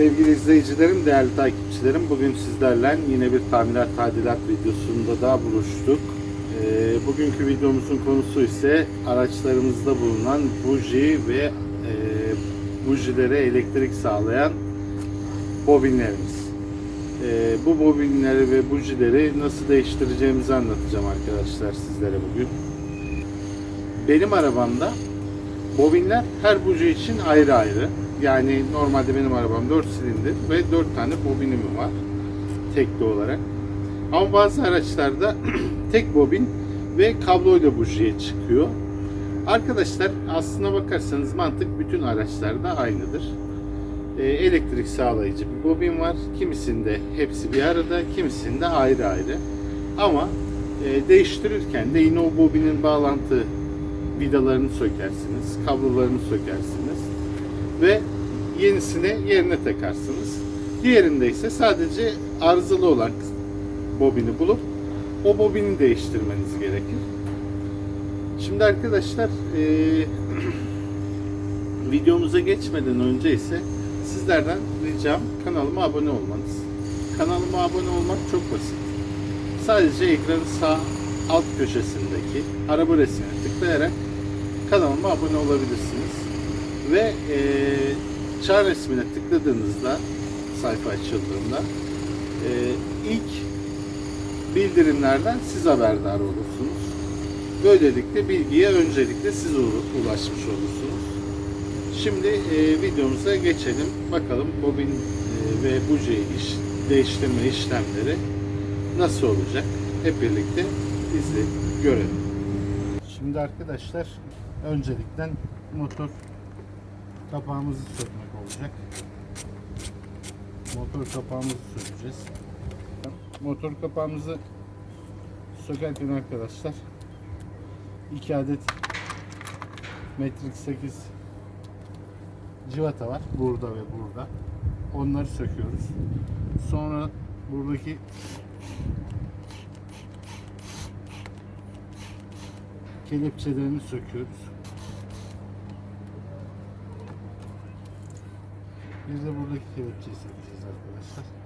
Sevgili izleyicilerim, değerli takipçilerim, bugün sizlerle yine bir tamirat tadilat videosunda daha buluştuk. Ee, bugünkü videomuzun konusu ise araçlarımızda bulunan buji ve e, bujilere elektrik sağlayan bobinlerimiz. Ee, bu bobinleri ve bujileri nasıl değiştireceğimizi anlatacağım arkadaşlar sizlere bugün. Benim arabamda bobinler her buji için ayrı ayrı. Yani normalde benim arabam 4 silindir ve 4 tane bobinim var tekli olarak. Ama bazı araçlarda tek bobin ve kabloyla bujiye çıkıyor. Arkadaşlar aslına bakarsanız mantık bütün araçlarda aynıdır. Ee, elektrik sağlayıcı bir bobin var. Kimisinde hepsi bir arada, kimisinde ayrı ayrı. Ama e, değiştirirken de yine o bobinin bağlantı vidalarını sökersiniz, kablolarını sökersiniz ve yenisini yerine takarsınız. Diğerinde ise sadece arızalı olan bobini bulup o bobini değiştirmeniz gerekir. Şimdi arkadaşlar eee, videomuza geçmeden önce ise sizlerden ricam kanalıma abone olmanız. Kanalıma abone olmak çok basit. Sadece ekranın sağ alt köşesindeki araba resmine tıklayarak kanalıma abone olabilirsiniz. Ve eee çağ resmine tıkladığınızda sayfa açıldığında eee, ilk bildirimlerden siz haberdar olursunuz. Böylelikle bilgiye öncelikle siz ulaşmış olursunuz. Şimdi eee, videomuza geçelim. Bakalım bobin eee, ve buji iş, değiştirme işlemleri nasıl olacak? Hep birlikte izleyelim, görelim. Şimdi arkadaşlar öncelikle motor kapağımızı sökmek olacak. Motor kapağımızı sökeceğiz. Motor kapağımızı sökerken arkadaşlar 2 adet metrik 8 civata var. Burada ve burada. Onları söküyoruz. Sonra buradaki kelepçelerini söküyoruz. Biz de buradaki kelepçeyi sökeceğiz arkadaşlar.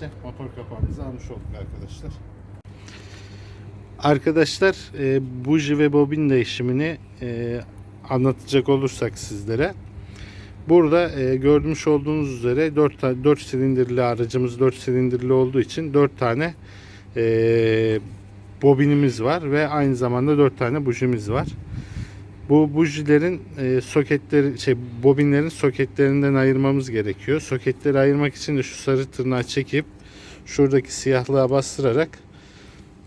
Böylece motor kapağımızı almış olduk arkadaşlar. Arkadaşlar e, buji ve bobin değişimini e, anlatacak olursak sizlere. Burada e, görmüş olduğunuz üzere 4, 4 silindirli aracımız 4 silindirli olduğu için 4 tane e, bobinimiz var ve aynı zamanda 4 tane bujimiz var. Bu bujilerin e, soketleri şey bobinlerin soketlerinden ayırmamız gerekiyor. Soketleri ayırmak için de şu sarı tırnağı çekip şuradaki siyahlığa bastırarak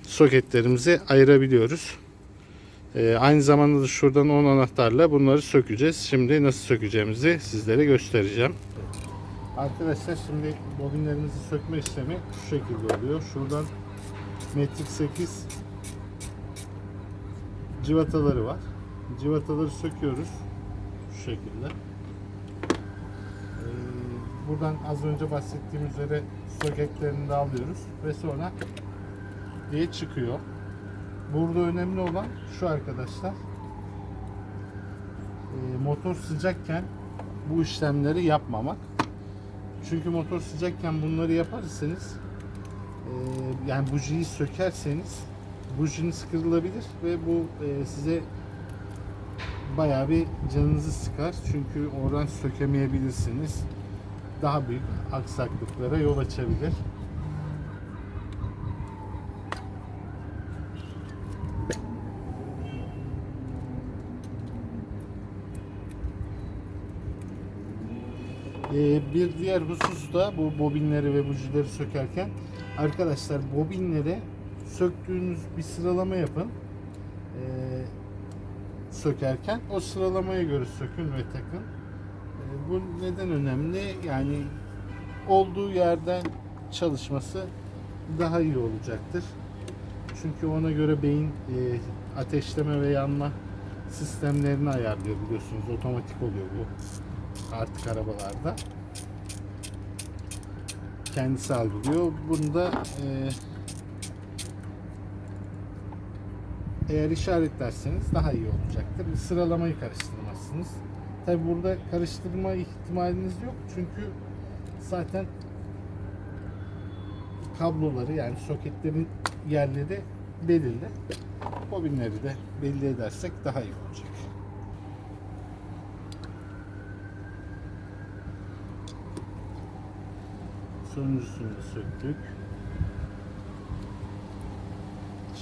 soketlerimizi ayırabiliyoruz. E, aynı zamanda da şuradan 10 anahtarla bunları sökeceğiz. Şimdi nasıl sökeceğimizi sizlere göstereceğim. Arkadaşlar şimdi bobinlerimizi sökme işlemi şu şekilde oluyor. Şuradan metrik 8 civataları var. Civataları söküyoruz. Şu şekilde. Ee, buradan az önce bahsettiğim üzere soketlerini de alıyoruz ve sonra diye çıkıyor. Burada önemli olan şu arkadaşlar. Ee, motor sıcakken bu işlemleri yapmamak. Çünkü motor sıcakken bunları yaparsanız e, yani bujiyi sökerseniz bujiniz kırılabilir ve bu e, size bayağı bir canınızı sıkar. Çünkü oradan sökemeyebilirsiniz. Daha büyük aksaklıklara yol açabilir. Ee, bir diğer husus da bu bobinleri ve bujileri sökerken arkadaşlar bobinleri söktüğünüz bir sıralama yapın. Sökerken o sıralamaya göre sökün ve takın. E, bu neden önemli? Yani olduğu yerden çalışması daha iyi olacaktır. Çünkü ona göre beyin e, ateşleme ve yanma sistemlerini ayarlıyor biliyorsunuz. Otomatik oluyor bu artık arabalarda. Kendisi algılıyor. Bunda e, eğer işaretlerseniz daha iyi olacaktır. Sıralamayı karıştırmazsınız. Tabi burada karıştırma ihtimaliniz yok. Çünkü zaten kabloları yani soketlerin yerleri belirli. Bobinleri de belli edersek daha iyi olacak. Sonuncusunu da söktük.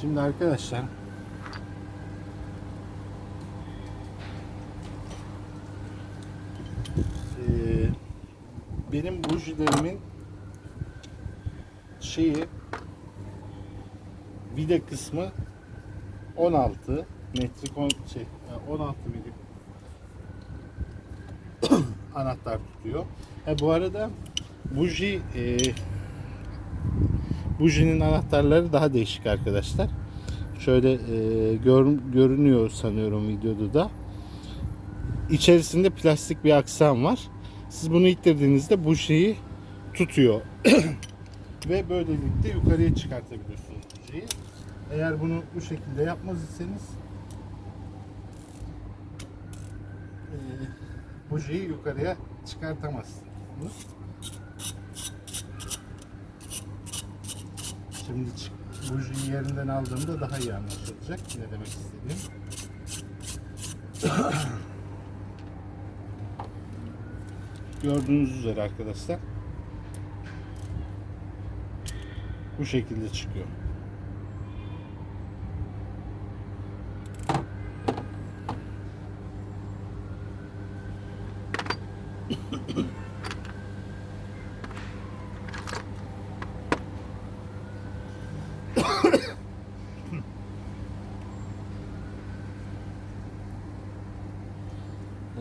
Şimdi arkadaşlar bujilerimin şeyi vida kısmı 16 metrik on, şey e, 16 milim anahtar tutuyor. Ha, bu arada buji e, bujinin anahtarları daha değişik arkadaşlar. Şöyle e, gör, görünüyor sanıyorum videoda da. İçerisinde plastik bir aksam var. Siz bunu ittirdiğinizde bujiyi tutuyor. Ve böylelikle yukarıya çıkartabiliyorsunuz bujiyi. Eğer bunu bu şekilde yapmaz iseniz e, bujiyi yukarıya çıkartamazsınız. Şimdi çık- bujiyi yerinden aldığımda daha iyi anlaşılacak ne demek istediğim. Gördüğünüz üzere arkadaşlar bu şekilde çıkıyor.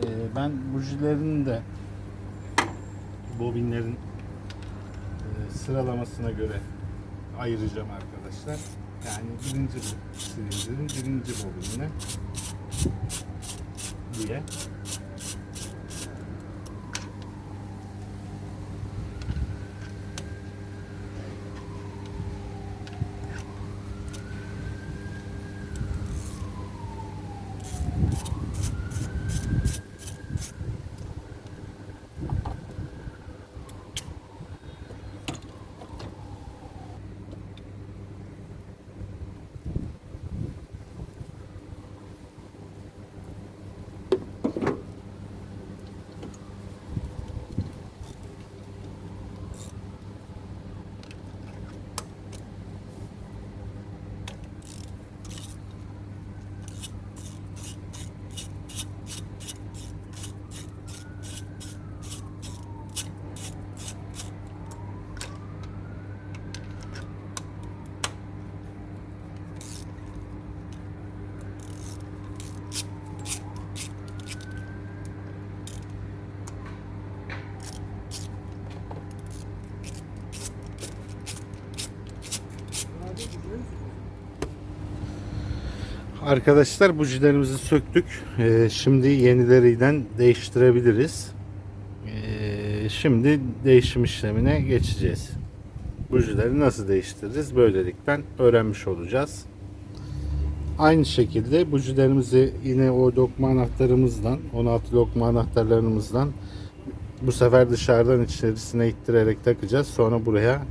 Ee, ben bujilerin de bobinlerin e, sıralamasına göre ayıracağım arkadaşlar. Yani birinci silindirin birinci bobinine diye. Arkadaşlar bujilerimizi söktük. Ee, şimdi yenilerinden değiştirebiliriz. Ee, şimdi değişim işlemine geçeceğiz. Bujileri nasıl değiştiririz? Böylelikle öğrenmiş olacağız. Aynı şekilde bujilerimizi yine o lokma anahtarımızdan, 16 lokma anahtarlarımızdan bu sefer dışarıdan içerisine ittirerek takacağız. Sonra buraya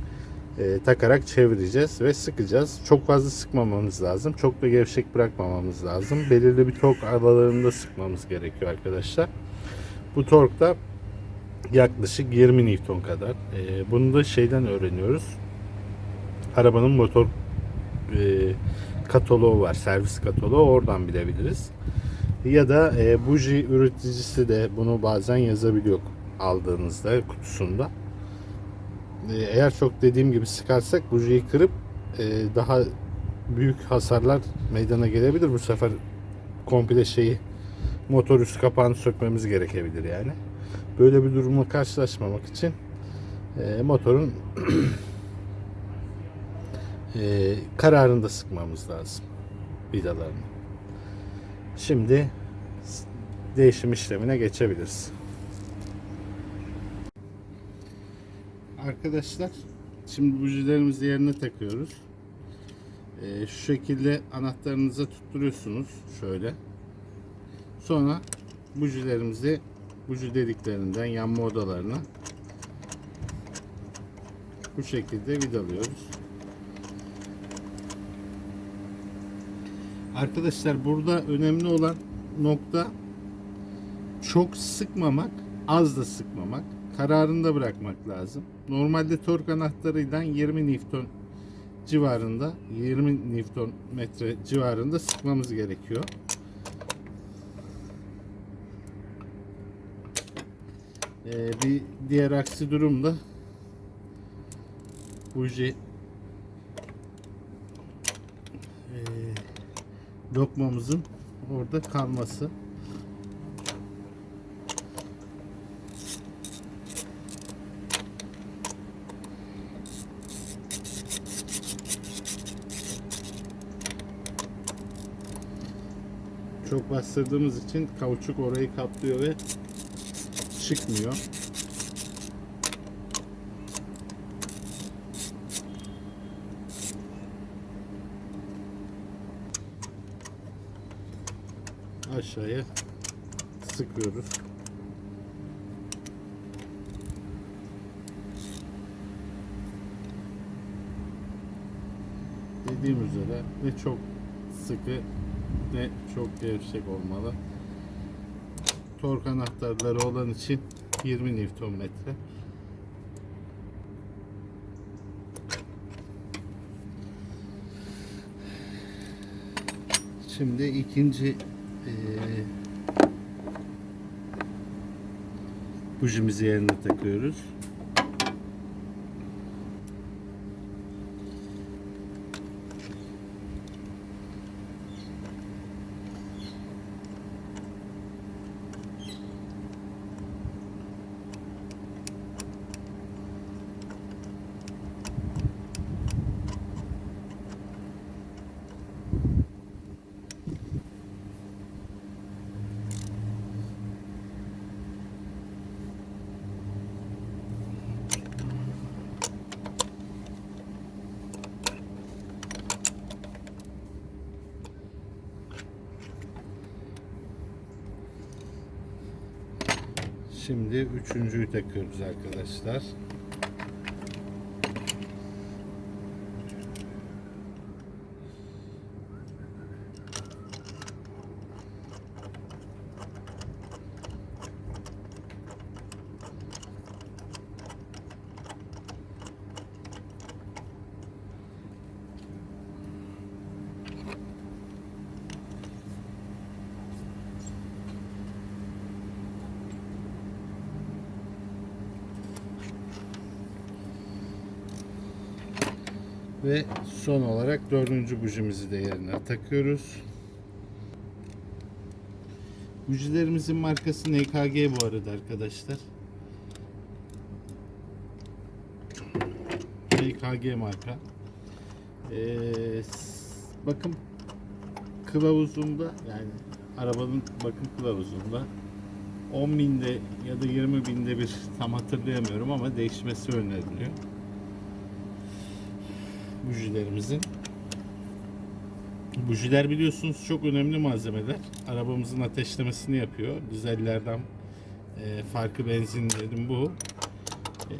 e, takarak çevireceğiz ve sıkacağız. Çok fazla sıkmamamız lazım. Çok da gevşek bırakmamamız lazım. Belirli bir tork aralarında sıkmamız gerekiyor arkadaşlar. Bu tork da yaklaşık 20 Newton kadar. E, bunu da şeyden öğreniyoruz. Arabanın motor e, kataloğu var. Servis kataloğu oradan bilebiliriz. Ya da e, buji üreticisi de bunu bazen yazabiliyor aldığınızda kutusunda. E, eğer çok dediğim gibi sıkarsak bujiyi kırıp e, daha büyük hasarlar meydana gelebilir. Bu sefer komple şeyi motor üst kapağını sökmemiz gerekebilir yani. Böyle bir durumla karşılaşmamak için e, motorun e, kararında sıkmamız lazım vidalarını. Şimdi değişim işlemine geçebiliriz. Arkadaşlar şimdi bujilerimizi yerine takıyoruz. Ee, şu şekilde anahtarınıza tutturuyorsunuz şöyle. Sonra bujilerimizi buji deliklerinden yanma odalarına bu şekilde vidalıyoruz. Arkadaşlar burada önemli olan nokta çok sıkmamak, az da sıkmamak. Kararında bırakmak lazım. Normalde tork anahtarıyla 20 Newton civarında 20 Newton metre civarında sıkmamız gerekiyor. Ee, bir diğer aksi durumda buji ee, lokmamızın orada kalması. Çok bastırdığımız için kauçuk orayı kaplıyor ve çıkmıyor. Aşağıya sıkıyoruz. Dediğim üzere ne çok sıkı ne çok gevşek olmalı. Tork anahtarları olan için 20 Newton metre. Şimdi ikinci eee bujimizi yerine takıyoruz. Şimdi üçüncüyü takıyoruz arkadaşlar. Ve son olarak dördüncü bujimizi de yerine takıyoruz. Bujilerimizin markası NKG bu arada arkadaşlar. NKG marka. Ee, bakım kılavuzunda yani arabanın bakım kılavuzunda 10 binde ya da 20 binde bir tam hatırlayamıyorum ama değişmesi öneriliyor bujilerimizin. Bujiler biliyorsunuz çok önemli malzemeler. Arabamızın ateşlemesini yapıyor. Dizellerden e, farkı benzinlerin bu. E,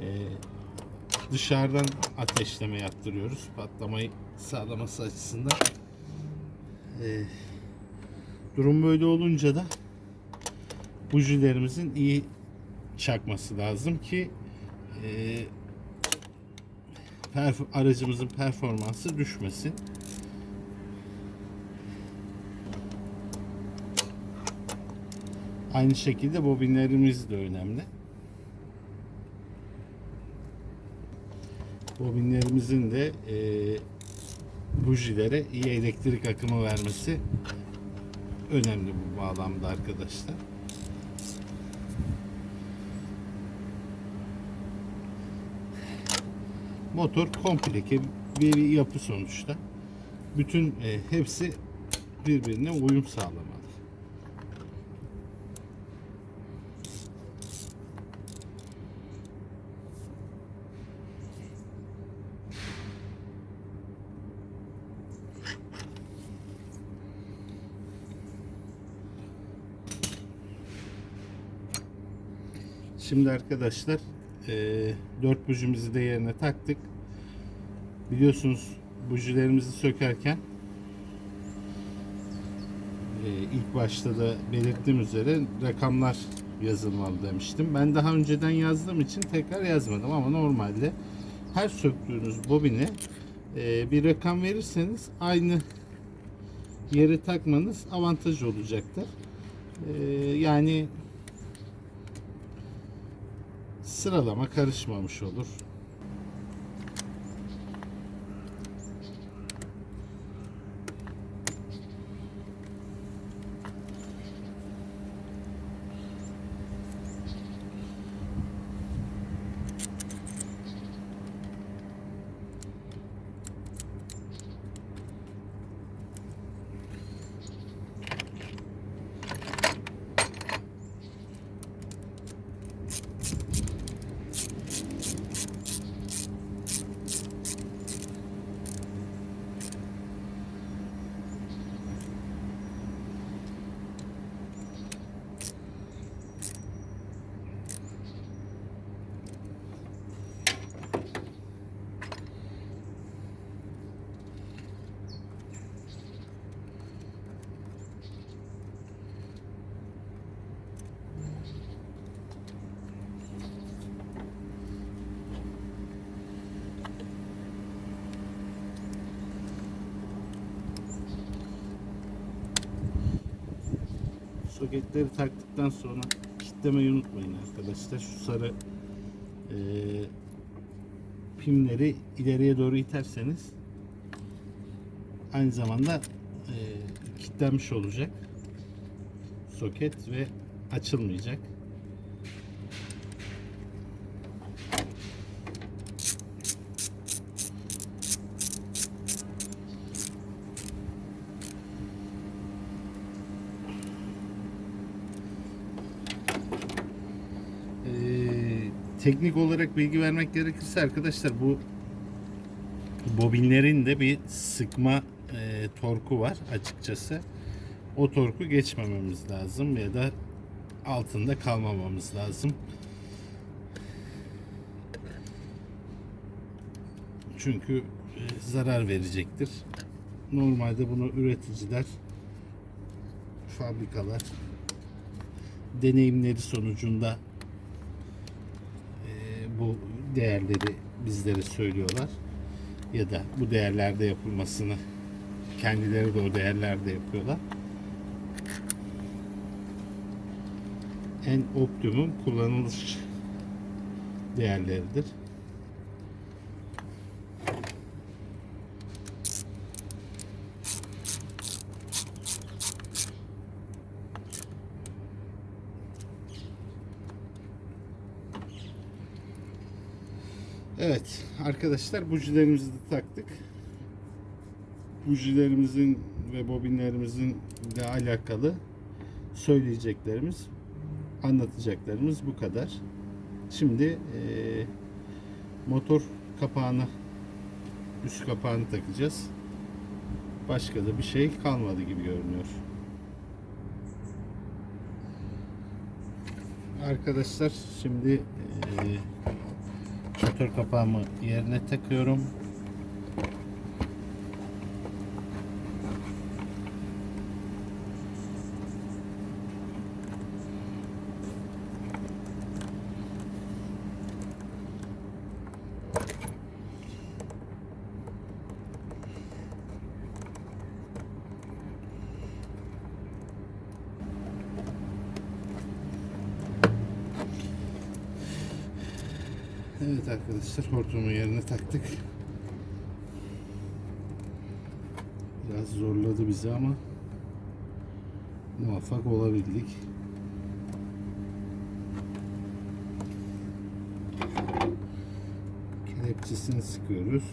dışarıdan ateşleme yaptırıyoruz. Patlamayı sağlaması açısından. E, durum böyle olunca da bujilerimizin iyi çakması lazım ki e, perf- aracımızın performansı düşmesin. Aynı şekilde bobinlerimiz de önemli. Bobinlerimizin de e, bujilere iyi elektrik akımı vermesi önemli bu bağlamda arkadaşlar. Motor komplike bir yapı sonuçta. Bütün e, hepsi birbirine uyum sağlamalı. Şimdi arkadaşlar eee dört bujimizi de yerine taktık. Biliyorsunuz bujilerimizi sökerken eee, ilk başta da belirttiğim üzere rakamlar yazılmalı demiştim. Ben daha önceden yazdığım için tekrar yazmadım ama normalde her söktüğünüz bobine eee, bir rakam verirseniz aynı yere takmanız avantaj olacaktır. Eee, yani sıralama karışmamış olur. Soketleri taktıktan sonra kilitlemeyi unutmayın arkadaşlar. Şu sarı eee pimleri ileriye doğru iterseniz aynı zamanda eee kilitlenmiş olacak soket ve açılmayacak. Teknik olarak bilgi vermek gerekirse arkadaşlar bu bobinlerin de bir sıkma e, torku var açıkçası. O torku geçmememiz lazım ya da altında kalmamamız lazım. Çünkü e, zarar verecektir. Normalde bunu üreticiler, fabrikalar deneyimleri sonucunda bu değerleri bizlere söylüyorlar ya da bu değerlerde yapılmasını kendileri de o değerlerde yapıyorlar. En optimum kullanılış değerleridir. Evet arkadaşlar bujilerimizi de taktık. Bujilerimizin ve bobinlerimizin ile alakalı söyleyeceklerimiz, anlatacaklarımız bu kadar. Şimdi eee, motor kapağını, üst kapağını takacağız. Başka da bir şey kalmadı gibi görünüyor. Arkadaşlar şimdi eee motor kapağımı yerine takıyorum. Evet arkadaşlar hortumu yerine taktık. Biraz zorladı bizi ama muvaffak olabildik. Kelepçesini sıkıyoruz.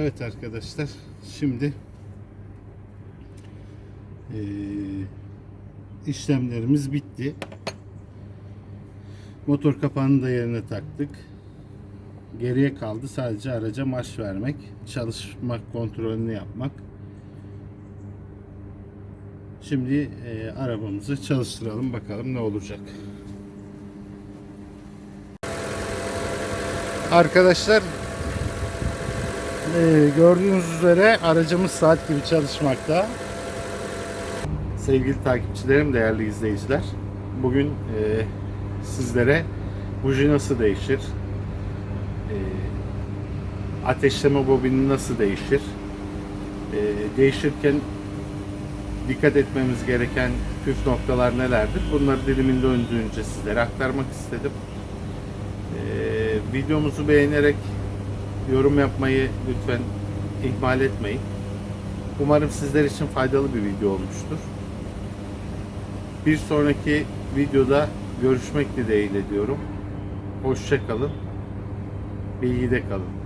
Evet arkadaşlar şimdi eee, işlemlerimiz bitti. Motor kapağını da yerine taktık. Geriye kaldı sadece araca marş vermek, çalışmak kontrolünü yapmak. Şimdi eee, arabamızı çalıştıralım bakalım ne olacak. Arkadaşlar ee, gördüğünüz üzere aracımız saat gibi çalışmakta. Sevgili takipçilerim, değerli izleyiciler. Bugün e, sizlere buji nasıl değişir? E, ateşleme bobini nasıl değişir? E, değişirken dikkat etmemiz gereken püf noktalar nelerdir? Bunları dilimin döndüğünce sizlere aktarmak istedim. E, videomuzu beğenerek yorum yapmayı lütfen ihmal etmeyin. Umarım sizler için faydalı bir video olmuştur. Bir sonraki videoda görüşmek dileğiyle diyorum. Hoşça kalın. Bilgide kalın.